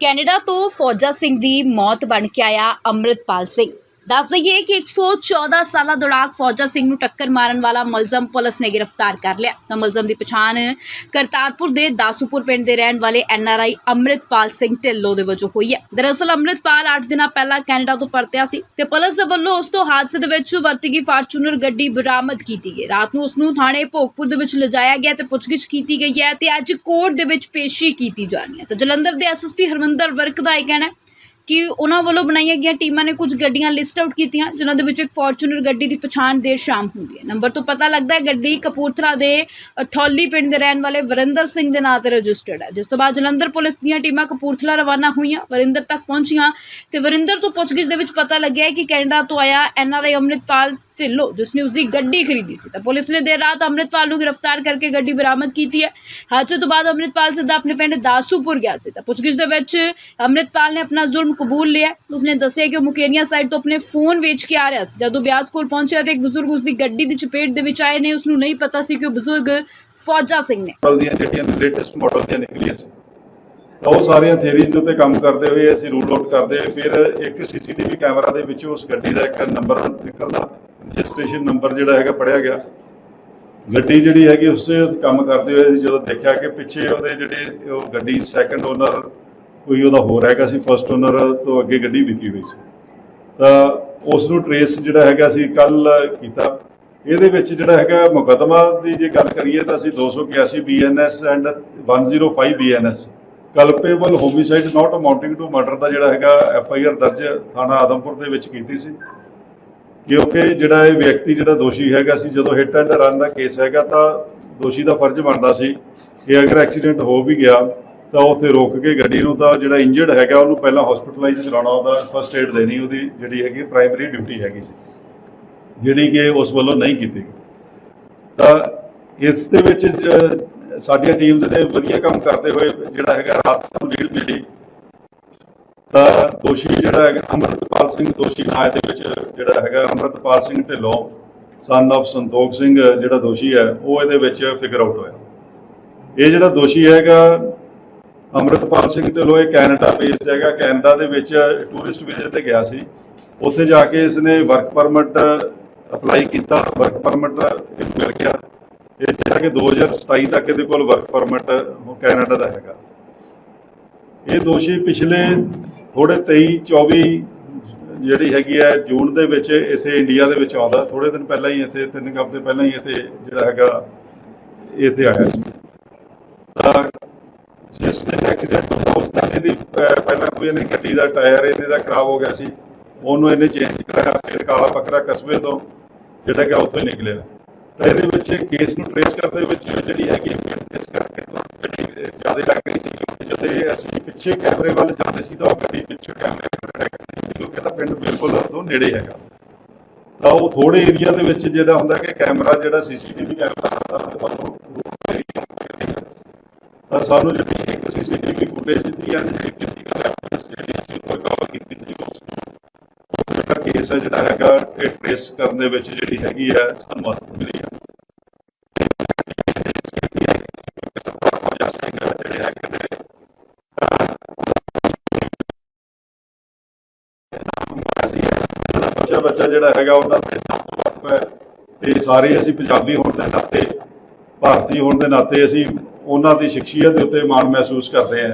Canada ਤੋਂ ਫੌਜਾ ਸਿੰਘ ਦੀ ਮੌਤ ਬਣ ਕੇ ਆਇਆ ਅੰਮ੍ਰਿਤਪਾਲ ਸਿੰਘ। ਦੱਸ ਦਈਏ ਕਿ 114 ਸਾਲਾ ਦੌੜਾਕ ਫੌਜਾ ਸਿੰਘ ਨੂੰ ਟੱਕਰ ਮਾਰਨ ਵਾਲਾ ਮੁਲਜ਼ਮ ਪੁਲਿਸ ਨੇ ਗ੍ਰਿਫਤਾਰ ਕਰ ਲਿਆ। ਤਾਂ ਮੁਲਜ਼ਮ ਦੀ ਪਛਾਣ ਕਰਤਾਰਪੁਰ ਦੇ ਦਾਸੂਪੁਰ ਪਿੰਡ ਦੇ ਰਹਿਣ ਵਾਲੇ ਐਨਆਰਆਈ ਅੰਮ੍ਰਿਤਪਾਲ ਸਿੰਘ ਢਿੱਲੋਂ ਦੇ ਵਜੋਂ ਹੋਈ ਹੈ। ਦਰਅਸਲ ਅੰਮ੍ਰਿਤਪਾਲ 8 ਦਿਨਾਂ ਪਹਿਲਾਂ ਕੈਨੇਡਾ ਤੋਂ ਪਰਤਿਆ ਸੀ ਤੇ ਪੁਲਿਸ ਦੇ ਵੱਲੋਂ ਉਸ ਤੋਂ ਹਾਦਸੇ ਦੇ ਵਿੱਚ ਵਰਤੀ ਗਈ ਫਾਰਚੂਨਰ ਗੱਡੀ ਬਰਾਮਦ ਕੀਤੀ ਗਈ। ਰਾਤ ਨੂੰ ਉਸ ਨੂੰ ਥਾਣੇ ਭੋਗਪੁਰ ਦੇ ਵਿੱਚ ਲਿਜਾਇਆ ਗਿਆ ਤੇ ਪੁੱਛਗਿੱਛ ਕੀਤੀ ਗਈ ਹੈ ਤੇ ਅੱਜ ਕੋਰਟ ਦੇ ਵਿੱਚ ਪੇਸ਼ੀ ਕੀਤੀ ਜਾਣੀ ਹੈ। ਤਾਂ ਜਲੰਧਰ ਦੇ ਐਸਐਸਪੀ ਹਰਮਿੰਦਰ ਵਰਕ ਦਾ ਇਹ ਕਹਿਣਾ ਕਿ ਉਹਨਾਂ ਵੱਲੋਂ ਬਣਾਈਆਂ ਗਈਆਂ ਟੀਮਾਂ ਨੇ ਕੁਝ ਗੱਡੀਆਂ ਲਿਸਟ ਆਊਟ ਕੀਤੀਆਂ, ਜਿਨ੍ਹਾਂ ਦੇ ਵਿੱਚ ਇੱਕ ਫੋਰਚੂਨਰ ਗੱਡੀ ਦੀ ਪਛਾਣ ਦੇਰ ਸ਼ਾਮ ਹੁੰਦੀ ਹੈ। ਨੰਬਰ ਤੋਂ ਪਤਾ ਲੱਗਦਾ ਹੈ ਗੱਡੀ ਕਪੂਰਥਲਾ ਦੇ ਠੌਲੀ ਪਿੰਡ ਦੇ ਰਹਿਣ ਵਾਲੇ ਵਰਿੰਦਰ ਸਿੰਘ ਦੇ ਨਾਂ ਤੇ ਰਜਿਸਟਰਡ ਹੈ। ਜਿਸ ਤੋਂ ਬਾਅਦ ਜਲੰਧਰ ਪੁਲਿਸ ਦੀਆਂ ਟੀਮਾਂ ਕਪੂਰਥਲਾ ਰਵਾਨਾ ਹੋਈਆਂ, ਵਰਿੰਦਰ ਤੱਕ ਪਹੁੰਚੀਆਂ ਤੇ ਵਰਿੰਦਰ ਤੋਂ ਪੁੱਛਗਿੱਛ ਦੇ ਵਿੱਚ ਪਤਾ ਲੱਗਿਆ ਕਿ ਕੈਨੇਡਾ ਤੋਂ ਆਇਆ ਐਨਆਰਆਈ ਅੰਮ੍ਰਿਤਪਾਲ ਢਿੱਲੋਂ ਜਿਸ ਨੇ ਉਸਦੀ ਗੱਡੀ ਖਰੀਦੀ ਸੀ। ਤਾਂ ਪੁਲਿਸ ਨੇ ਦੇਰ ਰਾਤ ਅੰਮ੍ਰਿਤਪਾਲ ਨੂੰ ਗ੍ਰਿਫਤਾਰ ਗੱਡੀ ਬਰਾਮਦ ਕੀਤੀ ਹੈ। ਹਾਦਸੇ ਤੋਂ ਬਾਅਦ ਅੰਮ੍ਰਿਤਪਾਲ ਸਿੱਧਾ ਆਪਣੇ ਪਿੰਡ ਦਾਸੂਪੁਰ ਗਿਆ ਸੀ। ਤਾਂ ਪੁੱਛਗਿੱਛ ਦੇ ਵਿੱਚ ਅੰਮ੍ਰਿਤਪਾਲ ਨੇ ਆਪਣਾ ਜ਼ੁਲਮ ਕਬੂਲ ਲਿਆ। ਉਸਨੇ ਦੱਸਿਆ ਕਿ ਉਹ ਮੁਕੇਰੀਆਂ ਸਾਈਡ ਤੋਂ ਆਪਣੇ ਫੋਨ ਵੇਚ ਕੇ ਆ ਰਿਹਾ ਸੀ। ਜਦੋਂ ਬਿਆਸ ਕੋਲ ਪਹੁੰਚਿਆ ਤੇ ਇੱਕ ਬਜ਼ੁਰਗ ਉਸਦੀ ਗੱਡੀ ਦੀ ਚਪੇਟ ਦੇ ਵਿੱਚ ਆਏ ਨੇ। ਉਸ ਨੂੰ ਨਹੀਂ ਪਤਾ ਸੀ ਕਿ ਉਹ ਬਜ਼ੁਰਗ ਫੌਜਾ ਸਿੰਘ ਨੇ। ਦੀਆਂ ਜਿਹੜੀਆਂ ਲੇਟੈਸਟ ਮਾਡਲ ਦੀਆਂ ਨਿਕਲੀਆਂ ਸੀ। ਉਹ ਸਾਰੀਆਂ ਥਿਅਰੀਜ਼ ਦੇ ਉੱਤੇ ਕੰਮ ਕਰਦੇ ਹੋਏ ਅਸੀਂ ਰੂਲ ਆਊਟ ਕਰਦੇ ਫਿਰ ਇੱਕ ਸੀਸੀਟੀਵੀ ਕੈਮਰਾ ਦੇ ਵਿੱਚੋਂ ਉਸ ਗੱਡੀ ਦਾ ਇੱਕ ਨੰਬਰ ਨਿਕਲਦਾ। ਰਜਿਸਟ੍ਰੇਸ਼ਨ ਨੰਬਰ ਜਿਹੜਾ ਹੈਗਾ ਪੜਿਆ ਗਿਆ। ਗੱਡੀ ਜਿਹੜੀ ਹੈਗੀ ਉਸੇ ਕੰਮ ਕਰਦੇ ਹੋਏ ਜਦੋਂ ਦੇਖਿਆ ਕਿ ਪਿੱਛੇ ਉਹਦੇ ਜਿਹੜੇ ਉਹ ਗੱਡੀ ਸੈਕੰਡ ਓਨਰ ਕੋਈ ਉਹਦਾ ਹੋਰ ਹੈਗਾ ਸੀ ਫਰਸਟ ਓਨਰ ਤੋਂ ਅੱਗੇ ਗੱਡੀ ਵਿਕੀ ਹੋਈ ਸੀ। ਤਾਂ ਉਸ ਨੂੰ ਟਰੇਸ ਜਿਹੜਾ ਹੈਗਾ ਸੀ ਕੱਲ ਕੀਤਾ। ਇਹਦੇ ਵਿੱਚ ਜਿਹੜਾ ਹੈਗਾ ਮੁਕੱਦਮਾ ਦੀ ਜੇ ਗੱਲ ਕਰੀਏ ਤਾਂ ਅਸੀਂ 281 BNS and 105 BNS culpable homicide not amounting to murder ਦਾ ਜਿਹੜਾ ਹੈਗਾ ਐਫਆਈਆਰ ਦਰਜ ਥਾਣਾ ਆਦਮਪੁਰ ਦੇ ਵਿੱਚ ਕੀਤੀ ਸੀ। ਕਿਉਂਕਿ ਜਿਹੜਾ ਇਹ ਵਿਅਕਤੀ ਜਿਹੜਾ ਦੋਸ਼ੀ ਹੈਗਾ ਸੀ, ਜਦੋਂ ਹਿੱਟ ਐਂਡ ਰਨ ਦਾ ਕੇਸ ਹੈਗਾ ਤਾਂ ਦੋਸ਼ੀ ਦਾ ਫਰਜ਼ ਬਣਦਾ ਸੀ ਕਿ ਅਗਰ ਐਕਸੀਡੈਂਟ ਹੋ ਵੀ ਗਿਆ, ਤਾਂ ਉੱਥੇ ਰੋਕ ਕੇ ਗੱਡੀ ਨੂੰ ਤਾਂ ਜਿਹੜਾ ਇੰਜਰਡ ਹੈਗਾ, ਉਹਨੂੰ ਪਹਿਲਾਂ ਹਸਪੀਟਲਾਈਜ਼ ਕਰਾਉਣਾ, ਉਹਦਾ ਫਸਟ ਏਡ ਦੇਣੀ, ਉਹਦੀ ਜਿਹੜੀ ਹੈਗੀ ਪ੍ਰਾਇਮਰੀ ਡਿਊਟੀ ਹੈਗੀ ਸੀ, ਜਿਹੜੀ ਕਿ ਉਸ ਵੱਲੋਂ ਨਹੀਂ ਕੀਤੀ ਤਾਂ ਇਸ ਦੇ ਵਿੱਚ ਜ- ਸਾਡੀਆਂ ਟੀਮਸ ਨੇ ਵਧੀਆ ਕੰਮ ਕਰਦੇ ਹੋਏ ਜਿਹੜਾ ਹੈਗਾ ਰਾਤ ਸਾਨੂੰ ਲੀਡ ਮਿਲੀ ਤਾਂ ਦੋਸ਼ੀ ਜਿਹੜਾ ਹੈਗਾ ਅੰਮ੍ਰਿਤਪਾਲ ਸਿੰਘ ਦੋਸ਼ੀ ਨਾਂ ਦੇ ਵਿੱਚ ਜਿਹੜਾ ਹੈਗਾ ਅੰਮ੍ਰਿਤਪਾਲ ਸਿੰਘ ਢਿੱਲੋਂ ਸਨ ਆਫ ਸੰਤੋਖ ਸਿੰਘ ਜਿਹੜਾ ਦੋਸ਼ੀ ਹੈ, ਉਹ ਇਹਦੇ ਵਿੱਚ ਫਿਗਰ ਆਊਟ ਹੋਇਆ। ਇਹ ਜਿਹੜਾ ਦੋਸ਼ੀ ਹੈਗਾ ਅੰਮ੍ਰਿਤਪਾਲ ਸਿੰਘ ਢਿੱਲੋਂ, ਇਹ ਕੈਨੇਡਾ ਬੇਸਡ ਹੈਗਾ। ਕੈਨੇਡਾ ਦੇ ਵਿੱਚ ਟੂਰਿਸਟ ਵੀਜ਼ੇ ਤੇ ਗਿਆ ਸੀ। ਉੱਥੇ ਜਾ ਕੇ ਇਸਨੇ ਵਰਕ ਪਰਮਿਟ ਅਪਲਾਈ ਕੀਤਾ ਵਰਕ ਪਰਮਿਟ ਮਿਲ ਗਿਆ। ਇਹ ਜਿਹੜਾ ਕਿ 2027 ਤੱਕ ਇਹਦੇ ਕੋਲ ਵਰਕ ਪਰਮਿਟ ਕੈਨੇਡਾ ਦਾ ਹੈਗਾ। ਇਹ ਦੋਸ਼ੀ ਪਿਛਲੇ ਥੋੜੇ 23 24 ਜਿਹੜੀ ਹੈਗੀ ਹੈ ਜੂਨ ਦੇ ਵਿੱਚ ਇੱਥੇ ਇੰਡੀਆ ਦੇ ਵਿੱਚ ਆਉਂਦਾ। ਥੋੜੇ ਦਿਨ ਪਹਿਲਾਂ ਹੀ ਇੱਥੇ, ਤਿੰਨ ਕੁ ਹਫ਼ਤੇ ਪਹਿਲਾਂ ਹੀ ਇੱਥੇ ਜਿਹੜਾ ਹੈਗਾ ਇੱਥੇ ਆਇਆ ਸੀ। ਤਾਂ ਜਿਸ ਦਿਨ ਐਕਸੀਡੈਂਟ ਹੋਇਆ, ਉਸ ਦਿਨ ਇਹਦੀ ਪਹਿਲਾਂ ਕੋਈ ਇਹਨੇ ਗੱਡੀ ਦਾ ਟਾਇਰ ਇਹਦੇ ਦਾ ਖਰਾਬ ਹੋ ਗਿਆ ਸੀ, ਉਹਨੂੰ ਇਹਨੇ ਚੇਂਜ ਕਰਾਇਆ, ਫਿਰ ਕਾਲਾ ਬੱਕਰਾ ਕਸਬੇ ਤੋਂ ਜਿਹੜਾ ਕਿ ਉੱਥੋਂ ਨਿਕਲਿਆ। ਤਾਂ ਇਹਦੇ ਵਿੱਚ ਕੇਸ ਨੂੰ ਟ੍ਰੇਸ ਕਰਦੇ ਵਿੱਚ ਜਿਹੜੀ ਹੈਗੀ ਇਸ ਕਰਕੇ ਤੋਂ ਜ਼ਿਆਦਾ ਲੱਗ ਰਹੀ ਸੀ ਜਦੋਂ ਅਸੀਂ ਪਿੱਛੇ ਕੈਮਰੇ ਵੱਲ ਜਾਂਦੇ ਸੀ ਤਾਂ ਉਹ ਗੱਡੀ ਪਿੱਛੇ ਕੈਮਰੇ ਕਿਉਂਕਿ ਤਾਂ ਪਿੰਡ ਬਿਲਕੁਲ ਤੋਂ ਨੇੜੇ ਹੈਗਾ। ਤਾਂ ਉਹ ਥੋੜੇ ਏਰੀਆ ਦੇ ਵਿੱਚ ਜਿਹੜਾ ਹੁੰਦਾ ਕਿ ਕੈਮਰਾ ਜਿਹੜਾ ਸੀਸੀਟੀਵੀ ਕੈਮਰਾ ਤਾਂ ਸਾਨੂੰ ਜਿਹੜੀ ਇੱਕ ਸੀਸੀਟੀਵੀ ਫੁਟੇਜ ਦਿੱਤੀ ਹੈ ਜਿਹੜੀ ਫਿਜ਼ੀਕਲ ਐਵੀਡੈਂਸ ਜਿਹੜੀ ਅਸੀਂ ਉਹ ਕਵਰ ਕੀਤੀ ਸੀ ਉਸ ਜਿਹੜਾ ਕੇਸ ਹੈ ਜਿਹੜਾ ਹੈਗਾ, ਇਹ ਟ੍ਰੇਸ ਕਰਨ ਦੇ ਵਿੱਚ ਜਿਹੜੀ ਹੈਗੀ ਹੈ, ਸਾਨੂੰ ਮਦਦ ਮਿਲੀ ਬੱਚਾ ਬੱਚਾ ਜਿਹੜਾ ਹੈਗਾ ਉਹਨਾਂ ਦੇ ਤੇ ਸਾਰੇ ਅਸੀਂ ਪੰਜਾਬੀ ਹੋਣ ਦੇ ਨਾਤੇ, ਭਾਰਤੀ ਹੋਣ ਦੇ ਨਾਤੇ ਅਸੀਂ ਉਹਨਾਂ ਦੀ ਸ਼ਖਸੀਅਤ ਦੇ ਉੱਤੇ ਮਾਣ ਮਹਿਸੂਸ ਕਰਦੇ ਹਾਂ।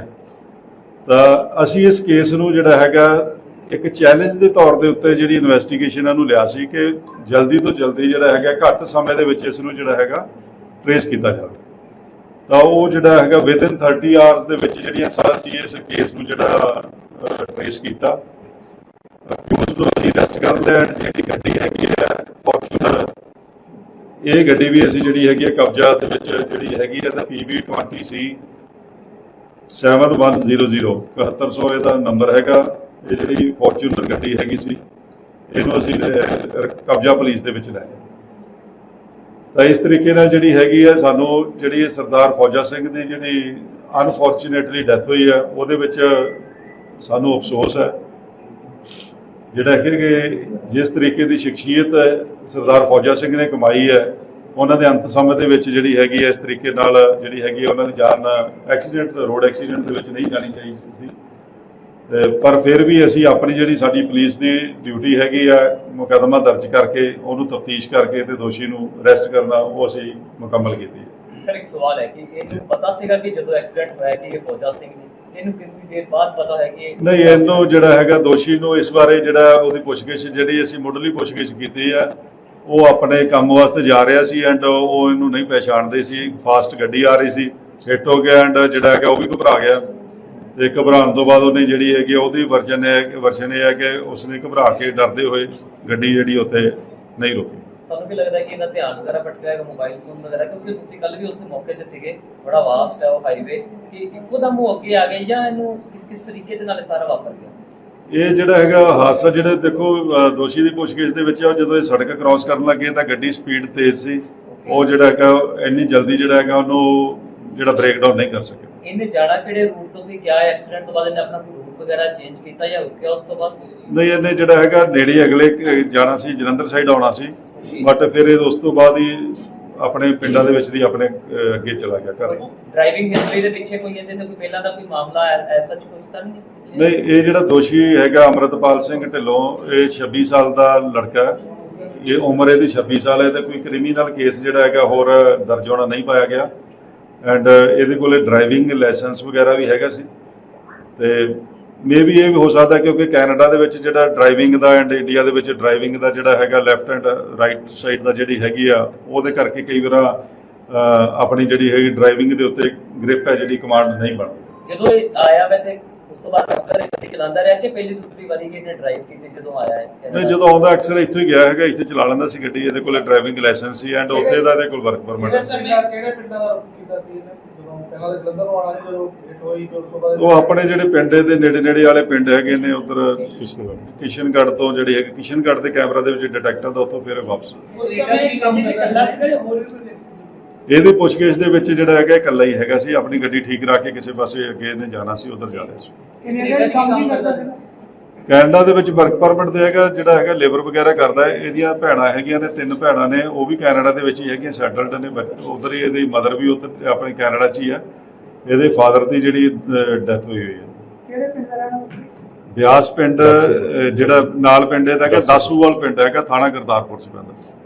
ਤਾਂ ਅਸੀਂ ਇਸ ਕੇਸ ਨੂੰ ਜਿਹੜਾ ਹੈਗਾ, ਇੱਕ ਚੈਲੰਜ ਦੇ ਤੌਰ ਦੇ ਉੱਤੇ ਜਿਹੜੀ ਇਨਵੈਸਟੀਗੇਸ਼ਨ ਨੂੰ ਲਿਆ ਸੀ ਕਿ ਜਲਦੀ ਤੋਂ ਜਲਦੀ ਜਿਹੜਾ ਹੈਗਾ, ਘੱਟ ਸਮੇਂ ਦੇ ਵਿੱਚ ਇਸ ਨੂੰ ਜਿਹੜਾ ਹੈਗਾ ਟ੍ਰੇਸ ਕੀਤਾ ਜਾਵੇ। ਤਾਂ ਉਹ ਜਿਹੜਾ ਹੈਗਾ ਵਿਦਨ 30 ਆਵਰਸ ਦੇ ਵਿੱਚ ਜਿਹੜੀਆਂ ਸਾਰਾ ਸੀ ਇਸ ਕੇਸ ਨੂੰ ਜਿਹੜਾ ਟ੍ਰੇਸ ਕੀਤਾ। ਨੂੰ ਅਸੀਂ ਅਰੈਸਟ ਕਰ ਲਿਆ ਜਿਹੜੀ ਗੱਡੀ ਹੈਗੀ ਹੈ ਫੋਰਚੂਨਰ ਇਹ ਗੱਡੀ ਵੀ ਅਸੀਂ ਜਿਹੜੀ ਹੈਗੀ ਹੈ ਕਬਜ਼ਾ ਦੇ ਵਿੱਚ ਜਿਹੜੀ ਹੈਗੀ ਹੈ ਤਾਂ PB20 ਸੀ 7100 7100 ਇਹਦਾ ਨੰਬਰ ਹੈਗਾ। ਇਹ ਜਿਹੜੀ ਫੋਰਚੂਨਰ ਗੱਡੀ ਹੈਗੀ ਸੀ, ਇਹਨੂੰ ਅਸੀਂ ਕਬਜ਼ਾ ਪੁਲਿਸ ਦੇ ਵਿੱਚ ਲੈ ਗਏ। ਤਾਂ ਇਸ ਤਰੀਕੇ ਨਾਲ ਜਿਹੜੀ ਹੈਗੀ ਹੈ ਸਾਨੂੰ ਜਿਹੜੀ ਸਰਦਾਰ ਫੌਜਾ ਸਿੰਘ ਦੀ ਜਿਹੜੀ ਅਨਫੋਰਚੂਨੇਟਲੀ ਡੈਥ ਹੋਈ ਹੈ ਉਹਦੇ ਵਿੱਚ ਸਾਨੂੰ ਅਫਸੋਸ ਹੈ। ਜਿਹੜਾ ਕਿ ਕਿ ਜਿਸ ਤਰੀਕੇ ਦੀ ਸ਼ਖਸੀਅਤ ਸਰਦਾਰ ਫੌਜਾ ਸਿੰਘ ਨੇ ਕਮਾਈ ਹੈ, ਉਹਨਾਂ ਦੇ ਅੰਤ ਸਮੇਂ ਦੇ ਵਿੱਚ ਜਿਹੜੀ ਹੈਗੀ ਹੈ, ਇਸ ਤਰੀਕੇ ਨਾਲ ਜਿਹੜੀ ਹੈਗੀ ਹੈ, ਉਹਨਾਂ ਦੀ ਜਾਨ ਐਕਸੀਡੈਂਟ, ਰੋਡ ਐਕਸੀਡੈਂਟ ਦੇ ਵਿੱਚ ਨਹੀਂ ਜਾਣੀ ਚਾਹੀਦੀ ਸੀ। ਪਰ ਫਿਰ ਵੀ ਅਸੀਂ ਆਪਣੀ ਜਿਹੜੀ ਸਾਡੀ ਪੁਲਿਸ ਦੀ ਡਿਊਟੀ ਹੈਗੀ ਆ ਮੁਕੱਦਮਾ ਦਰਜ ਕਰਕੇ ਉਹਨੂੰ ਤਫਤੀਸ਼ ਕਰਕੇ ਤੇ ਦੋਸ਼ੀ ਨੂੰ ਅਰੈਸਟ ਕਰਨਾ ਉਹ ਅਸੀਂ ਮੁਕੰਮਲ ਕੀਤੀ ਹੈ। ਸਰ, ਇੱਕ ਸਵਾਲ ਹੈ ਕਿ ਇਹਨੂੰ ਪਤਾ ਸੀਗਾ ਕਿ ਜਦੋਂ ਐਕਸੀਡੈਂਟ ਹੋਇਆ ਕਿ ਇਹ ਫੌਜਾ ਸਿੰਘ ਇਹਨੂੰ ਕਿੰਨੀ ਦੇਰ ਬਾਅਦ ਪਤਾ ਹੈ ਕਿ ਨਹੀਂ ਇਹਨੂੰ ਜਿਹੜਾ ਹੈਗਾ ਦੋਸ਼ੀ ਨੂੰ ਇਸ ਬਾਰੇ ਜਿਹੜਾ ਉਹਦੀ ਪੁੱਛਗਿੱਛ ਜਿਹੜੀ ਅਸੀਂ ਮੁੱਢਲੀ ਪੁੱਛਗਿੱਛ ਕੀਤੀ ਆ ਉਹ ਆਪਣੇ ਕੰਮ ਵਾਸਤੇ ਜਾ ਰਿਹਾ ਸੀ ਐਂਡ ਉਹ ਇਹਨੂੰ ਨਹੀਂ ਪਛਾਣਦੇ ਸੀ। ਫਾਸਟ ਗੱਡੀ ਆ ਰਹੀ ਸੀ ਹਿੱਟ ਹੋ ਗਿਆ ਐਂਡ ਜਿਹੜਾ ਹੈਗਾ ਉਹ ਵੀ ਘਬਰਾ ਗਿਆ। ਤੇ ਘਬਰਾਉਣ ਤੋਂ ਬਾਅਦ ਉਹਨੇ ਜਿਹੜੀ ਹੈਗੀ ਆ, ਉਹਦੀ ਵਰਜਨ ਹੈ ਵਰਜਨ ਇਹ ਹੈ ਕਿ ਉਸਨੇ ਘਬਰਾ ਕੇ ਡਰਦੇ ਹੋਏ ਗੱਡੀ ਜਿਹੜੀ ਉੱਥੇ ਨਹੀਂ ਰੁਕੀ। ਤੁਹਾਨੂੰ ਕੀ ਲੱਗਦਾ ਕਿ ਇਹਦਾ ਧਿਆਨ ਵਗੈਰਾ ਭਟਕਿਆ ਹੈਗਾ ਮੋਬਾਈਲ ਫੋਨ ਵਗੈਰਾ? ਕਿਉਂਕਿ ਤੁਸੀਂ ਕੱਲ ਵੀ ਉੱਥੇ ਮੌਕੇ ਤੇ ਸੀਗੇ ਬੜਾ ਵਾਸਟ ਹੈ ਉਹ ਹਾਈਵੇ ਕਿ ਇੱਕੋਦਮ ਉਹ ਅੱਗੇ ਆ ਗਏ ਜਾਂ ਇਹਨੂੰ ਕਿਸ ਤਰੀਕੇ ਦੇ ਨਾਲ ਇਹ ਸਾਰਾ ਵਾਪਰ ਗਿਆ? ਇਹ ਜਿਹੜਾ ਹੈਗਾ ਹਾਦਸਾ ਜਿਹੜੇ ਦੇਖੋ ਦੋਸ਼ੀ ਦੀ ਪੁੱਛਗਿੱਛ ਦੇ ਵਿੱਚ ਆ, ਜਦੋਂ ਇਹ ਸੜਕ ਕ੍ਰਾਸ ਕਰਨ ਲੱਗੇ ਤਾਂ ਗੱਡੀ ਸਪੀਡ ਤੇਜ਼ ਸੀ। ਉਹ ਜਿਹੜਾ ਹੈਗਾ ਇੰਨੀ ਜਲਦੀ ਜਿਹੜਾ ਹੈਗਾ ਉਹਨੂੰ ਜਿਹੜਾ ਬ੍ਰੇਕਡਾਊਨ ਨਹੀਂ ਕਰ ਸਕਿਆ। ਇਹਨੇ ਜਾਣਾ ਕਿਹੜੇ ਰੂਟ ਤੋਂ ਸੀ? ਕਿਆ ਐਕਸੀਡੈਂਟ ਤੋਂ ਬਾਅਦ ਇਹਨੇ ਆਪਣਾ ਕੋਈ ਰੂਟ ਵਗੈਰਾ ਚੇਂਜ ਕੀਤਾ ਜਾਂ ਰੁਕਿਆ ਉਸ ਤੋਂ ਬਾਅਦ? ਨਹੀਂ ਇਹਨੇ ਜਿਹੜਾ ਹੈਗਾ ਨੇੜੇ ਅਗਲੇ ਜਾਣਾ ਸੀ ਜਲੰਧਰ ਸਾਈਡ ਆਉਣਾ ਸੀ। ਬਟ ਫਿਰ ਇਹ ਉਸ ਤੋਂ ਬਾਅਦ ਹੀ ਆਪਣੇ ਪਿੰਡਾਂ ਦੇ ਵਿੱਚ ਦੀ ਆਪਣੇ ਅੱਗੇ ਚਲਾ ਗਿਆ ਘਰ। ਡਰਾਈਵਿੰਗ ਹਿਸਟਰੀ ਦੇ ਪਿੱਛੇ ਕੋਈ ਇਹਦੇ ਤੇ ਕੋਈ ਪਹਿਲਾਂ ਦਾ ਕੋਈ ਮਾਮਲਾ ਐਸਾ ਕੋਈ ਤਾਂ ਨਹੀਂ? ਨਹੀਂ ਇਹ ਜਿਹੜਾ ਦੋਸ਼ੀ ਹੈਗਾ ਅਮਰਤਪਾਲ ਸਿੰਘ ਢਿੱਲੋਂ ਇਹ 26 ਸਾਲ ਦਾ ਲੜਕਾ ਹੈ। ਇਹ ਉਮਰ ਇਹਦੀ 26 ਸਾਲ ਹੈ ਤੇ ਕੋਈ ਕ੍ਰਿਮੀਨਲ ਕੇਸ ਜਿਹੜਾ ਹੈਗਾ ਹੋਰ ਦਰਜ ਹੋਣਾ ਨਹੀਂ ਪਾਇਆ ਗਿਆ। ਐਂਡ ਇਹਦੇ ਕੋਲੇ ਡਰਾਈਵਿੰਗ ਲਾਇਸੈਂਸ ਵਗੈਰਾ ਵੀ ਹੈਗਾ ਸੀ। ਤੇ ਮੇਬੀ ਇਹ ਵੀ ਹੋ ਸਕਦਾ ਕਿਉਂਕਿ ਕੈਨੇਡਾ ਦੇ ਵਿੱਚ ਜਿਹੜਾ ਡਰਾਈਵਿੰਗ ਦਾ ਐਂਡ ਇੰਡੀਆ ਦੇ ਵਿੱਚ ਡਰਾਈਵਿੰਗ ਦਾ ਜਿਹੜਾ ਹੈਗਾ ਲੈਫਟ ਐਂਡ ਰਾਈਟ ਸਾਈਡ ਦਾ ਜਿਹੜੀ ਹੈਗੀ ਆ, ਉਹਦੇ ਕਰਕੇ ਕਈ ਵਾਰ ਆਪਣੀ ਜਿਹੜੀ ਹੈਗੀ ਡਰਾਈਵਿੰਗ ਦੇ ਉੱਤੇ ਗ੍ਰਿਪ ਹੈ ਜਿਹੜੀ ਕਮਾਂਡ ਨਹੀਂ ਬਣਦੀ। ਜਦੋਂ ਇਹ ਆਇਆ ਮੈਂ ਤੇ ਉਸ ਤੋਂ ਬਾਅਦ ਅਕਸਰ ਇਹ ਗੱਡੀ ਚਲਾਉਂਦਾ ਰਿਹਾ ਕਿ ਪਹਿਲੀ ਦੂਸਰੀ ਵਾਰੀ ਕਿ ਇਹਨੇ ਡਰਾਈਵ ਕੀਤੀ ਜਦੋਂ ਆਇਆ ਹੈ ਨਹੀਂ ਜਦੋਂ ਆਉਂਦਾ ਅਕਸਰ ਇੱਥੋਂ ਹੀ ਗਿਆ ਹੈਗਾ ਇੱਥੇ ਚਲਾ ਲੈਂਦਾ ਸੀ ਗੱਡੀ ਇਹਦੇ ਕੋਲੇ ਡਰਾਈਵਿੰਗ ਲਾਇਸੈਂਸ ਸੀ ਐਂਡ ਉੱਥੇ ਦਾ ਇਹਦੇ ਕੋਲ ਵਰਕ ਪਰਮਿਟ ਪਿੰਡਾਂ ਕਿਹੜੇ ਪਿੰਡਾਂ ਦਾ ਕੀਤਾ ਸੀ ਇਹਨੇ? ਸੀ ਉਹ ਆਪਣੇ ਜਿਹੜੇ ਪਿੰਡ ਦੇ ਨੇੜੇ ਨੇੜੇ ਵਾਲੇ ਪਿੰਡ ਹੈਗੇ ਨੇ ਉਧਰ ਕਿਸ਼ਨਗੜ੍ਹ। ਤੋਂ ਜਿਹੜੇ ਹੈਗੇ ਕਿਸ਼ਨਗੜ੍ਹ ਦੇ ਕੈਮਰਾ ਦੇ ਵਿੱਚ ਡਿਟੈਕਟ ਦਾ ਉੱਥੋਂ ਫਿਰ ਵਾਪਸ। ਸਮੇਂ ਕੰਮ ਇਕੱਲਾ ਸੀਗਾ ਹੋਰ ਵੀ ਕੋਈ ਇਹਦੇ ਪੁੱਛਗਿੱਛ ਦੇ ਵਿੱਚ ਜਿਹੜਾ ਹੈਗਾ ਇਕੱਲਾ ਹੀ ਹੈਗਾ ਸੀ। ਆਪਣੀ ਗੱਡੀ ਠੀਕ ਰੱਖ ਕੇ ਕਿਸੇ ਪਾਸੇ ਅੱਗੇ ਇਹਨੇ ਜਾਣਾ ਸੀ ਉਧਰ ਜਾ ਰਿਹਾ ਸੀ। ਕੈਨੇਡਾ ਦੇ ਵਿੱਚ ਵਰਕ ਪਰਮਿਟ ਦੇ ਹੈਗਾ ਜਿਹੜਾ ਹੈਗਾ ਲੇਬਰ ਵਗੈਰਾ ਕਰਦਾ ਹੈ। ਇਹਦੀਆਂ ਭੈਣਾਂ ਹੈਗੀਆਂ ਨੇ ਤਿੰਨ ਭੈਣਾਂ ਨੇ ਉਹ ਵੀ ਕੈਨੇਡਾ ਦੇ ਵਿੱਚ ਹੀ ਹੈਗੀਆਂ ਸੈਟਲਡ ਨੇ ਉਧਰ ਹੀ ਇਹਦੀ ਮਦਰ ਵੀ ਉਧਰ ਆਪਣੇ ਕੈਨੇਡਾ 'ਚ ਹੀ ਹੈ ਇਹਦੇ ਫਾਦਰ ਦੀ ਜਿਹੜੀ ਡੈਥ ਹੋਈ ਹੋਈ ਹੈ ਕਿਹੜੇ ਪਿੰਡ ਦਾ ਰਹਿਣਾ ਬਿਆਸ ਪਿੰਡ ਜਿਹੜਾ ਨਾਲ ਪਿੰਡ ਇਹਦਾ ਹੈਗਾ ਦਾਸੂਵਾਲ ਪਿੰਡ ਹੈਗਾ ਥਾਣਾ ਗੁਰਦਾਸਪੁਰ ਚ ਪੈਂਦਾ।